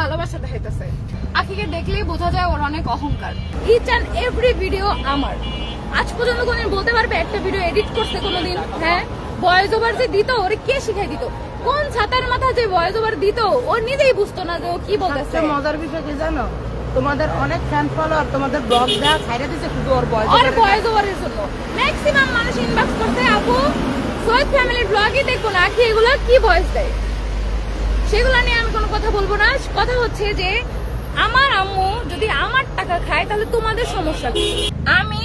ভালোবাসা দেখাইতেছে। আখিকে দেখলেই বোঝা যায় ওর অনেক অহংকার। ইচ অ্যান্ড এভরি ভিডিও আমার। আজ পর্যন্ত কোনদিন বলতে পারবে একটা ভিডিও এডিট করতে কোনোদিন হ্যাঁ? ভয়েস ওভার যে দিত ওরে কে শিখাই দিত? কোন ছাতার মাথা যে ভয়েস ওভার দিত ও নিজেই বুঝতো না যে ও কি বলতেছে। মজার বিষয় কি জানো? তোমাদের অনেক ফ্যান ফলোয়ার তোমাদের ব্লগ দেওয়া ছাইড়ে দিছে শুধু ওর বয়স ওর ভয়েস ওভারের জন্য। ম্যাক্সিমাম মানুষ ইনবক্স করতে আপু সৈয়দ ফ্যামিলির ব্লগই দেখব না কি এগুলো কি ভয়েস দেয়? সেগুলো নিয়ে কথা বলব না। কথা হচ্ছে যে আমার আম্মু যদি আমার টাকা খায় তাহলে তোমাদের সমস্যা কি? আমি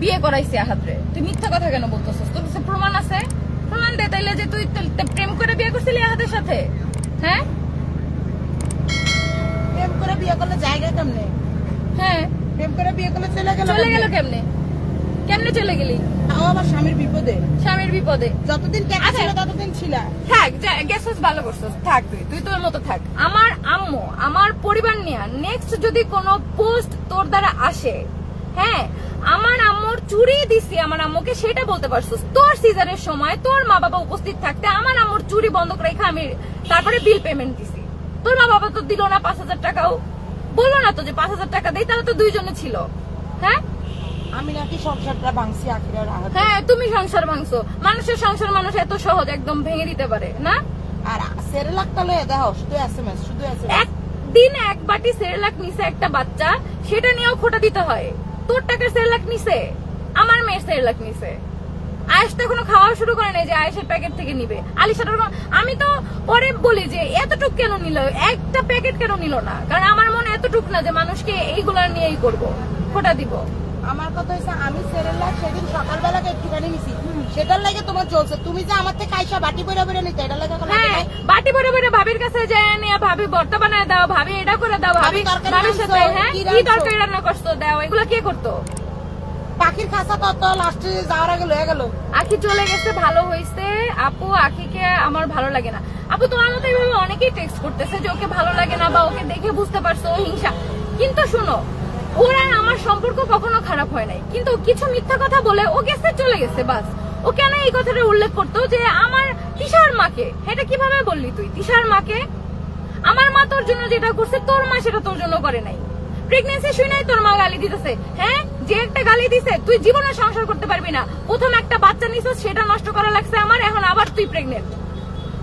বিয়ে করাইছি আহাতরে তুই মিথ্যা কথা কেন বলতেছিস? তোর কাছে প্রমাণ আছে? প্রমাণ দে তাইলে যে তুই প্রেম করে বিয়ে করছিলি আহাতের সাথে। হ্যাঁ? প্রেম করে বিয়ে করলে জায়গা কেমনে? হ্যাঁ। প্রেম করে বিয়ে করলে চলে গেল চলে গেল কেমনে? কেমনে চলে গেলি? তাও আবার স্বামীর বিপদে। স্বামীর বিপদে। যতদিন টাকা আচ্ছা। ছিল ততদিন ছিল। থাক গেছিস ভালো করছিস। থাক তুই তুই তোর মতো থাক। আমার আম্মু আমার পরিবার নিয়ে নেক্সট যদি কোনো পোস্ট তোর দ্বারা আসে হ্যাঁ আমার আম্মুর চুরি দিছি আমার আম্মুকে সেটা বলতে পারছিস। তোর সিজারের সময় তোর মা বাবা উপস্থিত থাকতে আমার আম্মুর চুরি বন্ধ করে রেখে আমি তারপরে বিল পেমেন্ট দিছি। তোর মা বাবা তো দিল না পাঁচ হাজার টাকাও। বলল না তো যে পাঁচ হাজার টাকা দেই তাহলে তো দুইজনে ছিল। হ্যাঁ? আমি নাকি সংসারটা ভাঙছি আখিরার আহাত হ্যাঁ তুমি সংসার ভাঙছো। মানুষের সংসার মানুষ এত সহজ একদম ভেঙে দিতে পারে না? আর সেরে লাখটা লয়ে দেখো শুধু এসএমএস শুধু এসএমএস একদিন এক বাটি সেরেলাক নিছে একটা বাচ্চা সেটা নিয়েও খোটা দিতে হয়। তোর টাকার সেরেলাক নিছে আমার মেয়ের সেরেলাক নিছে। আয়েশ তো এখনও খাওয়া শুরু করে নাই যে আয়েশের প্যাকেট থেকে নিবে। আলিশার আমি তো পরে বলি যে এতটুক কেন নিল? একটা প্যাকেট কেন নিল না? কারণ আমার মনে এতটুক না যে মানুষকে এইগুলা নিয়েই করব খোটা দিব। আমার কথা হচ্ছে আমি সেরে লাখ সেদিন সকালবেলা একটুখানি নিছি সেটার লাগে তোমার চলছে। তুমি যে আমার থেকে আইসা বাটি বইরা বইরা নিতে এটার লাগে হ্যাঁ বাটি ভরে ভরে ভাবির কাছে যায় নিয়ে ভাবি ভর্তা বানায় দাও ভাবি এটা করে দাও ভাবি ভাবি ভাবির সাথে হ্যাঁ কি তরকারি রান্না করছ দাও এগুলো কে করতো? পাখির খাসা তো তো লাস্টে যাওয়ার আগে লয়ে গেল। আখি চলে গেছে ভালো হয়েছে আপু আখিকে আমার ভালো লাগে না। আপু তোমার মতো এইভাবে অনেকেই টেক্সট করতেছে যে ওকে ভালো লাগে না বা ওকে দেখে বুঝতে পারছ হিংসা। কিন্তু শুনো ওর আর আমার সম্পর্ক কখনো খারাপ হয় নাই। কিন্তু কিছু মিথ্যা কথা বলে ও গেছে, চলে গেছে, বাস। ও কেন এই কথাটা উল্লেখ করতো যে আমার মাকে? এটা কীভাবে বললি তুই? মাকে? আমার মা তোর জন্য যেটা করছে, তোর মা সেটা তোর জন্য করে নাই। প্রেগনেন্সি শুনেই তোর মা গালি দিতেছে? হ্যাঁ? যে একটা গালি দিছে, তুই জীবনে সংসার করতে পারবি না। প্রথম একটা বাচ্চা নিছিস, সেটা নষ্ট করা লাগছে আমার, এখন আবার তুই প্রেগনেন্ট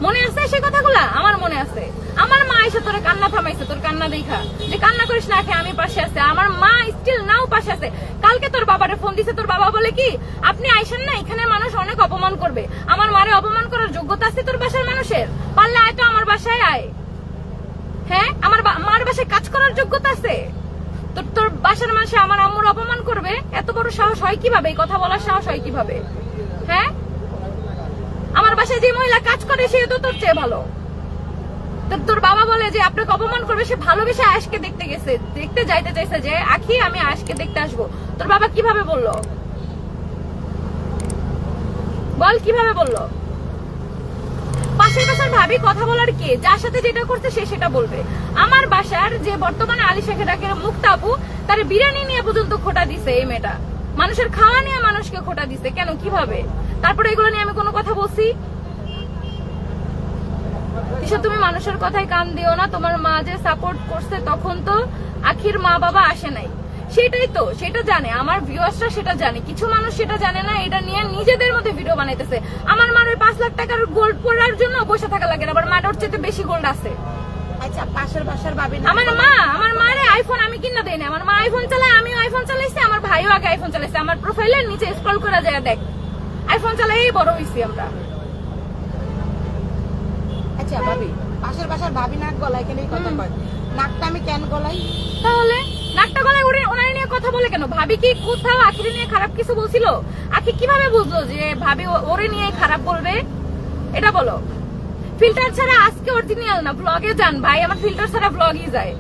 মনে আছে সে কথাগুলা? আমার মনে আছে। আমার এসে তোর কান্না থামাইছে, তোর কান্না দেখা। যে কান্না করিস না খেয়ে আমি পাশে আছে। আমার মা স্টিল নাও পাশে আছে। কালকে তোর বাবারে ফোন দিছে, তোর বাবা বলে কি, আপনি আইসেন না, এখানে মানুষ অনেক অপমান করবে। আমার মারে অপমান করার যোগ্যতা আছে তোর বাসার মানুষের? পারলে আয় তো আমার বাসায় আয়। হ্যাঁ আমার মার বাসায় কাজ করার যোগ্যতা আছে? তোর তোর বাসার মানুষে আমার আম্মুর অপমান করবে? এত বড় সাহস হয় কীভাবে? এই কথা বলার সাহস হয় কীভাবে? হ্যাঁ? আমার বাসায় যে মহিলা কাজ করে সে তো তোর চেয়ে ভালো। তোর বাবা বলে যে আপনাকে অপমান করবে, সে ভালোবেসে আয়েশকে দেখতে গেছে। দেখতে যাইতে চাইছে যে, আখি, আমি আয়েশকে দেখতে আসব। তোর বাবা কীভাবে বলল? বল, কীভাবে বলল? পাশের বাসার ভাবি কথা বলার কে? যার সাথে যেটা করছে, সে সেটা বলবে। আমার বাসার যে বর্তমানে আলী শেখের ডাকে মুক্তাপু তার বিরিয়ানি নিয়ে পর্যন্ত খোটা দিছে এই মেয়েটা। মানুষের খাওয়া নিয়ে মানুষকে খোটা দিছে। কেন? কীভাবে? তারপরে এগুলো নিয়ে আমি কোনো কথা বলছি? তিশা তুমি মানুষের কথায় কান দিও না। তোমার মা যে সাপোর্ট করছে তখন তো আখির মা বাবা আসে নাই। সেটাই তো সেটা জানে। আমার ভিউয়ার্সরা সেটা জানে। কিছু মানুষ সেটা জানে না এটা নিয়ে নিজেদের মধ্যে ভিডিও বানাইতেছে। আমার মার ওই পাঁচ লাখ টাকার গোল্ড পড়ার জন্য বসে থাকা লাগে না আবার মার ওর চেয়ে বেশি গোল্ড আছে। আচ্ছা পাশের বাসার ভাবি আমার মা আমার মারে আইফোন আমি কিনা দেই না আমার মা আইফোন চালায় আমিও আইফোন চালাইছি আমার ভাইও আগে আইফোন চালাইছে। আমার প্রোফাইলের নিচে স্ক্রল করা যায় দেখ। আইফোন চালাই বড় হইছি আমরা। আচ্ছা ভাবি? পাশের বাসার ভাবি নাক গলায় কেন এই কথা কয়? নাকটা আমি কেন গলাই? তাহলে? নাকটা গলায় উড়ে ওনার নিয়ে কথা বলে কেন? ভাবি কি কোথাও আখিরে নিয়ে খারাপ কিছু বলছিল? আখি কীভাবে বুঝলো যে ভাবি ওরে নিয়ে খারাপ বলবে? এটা বলো। ফিল্টার ছাড়া আজকে অরিজিনাল না ব্লগে যান। ভাই আমার ফিল্টার ছাড়া ব্লগই যায়।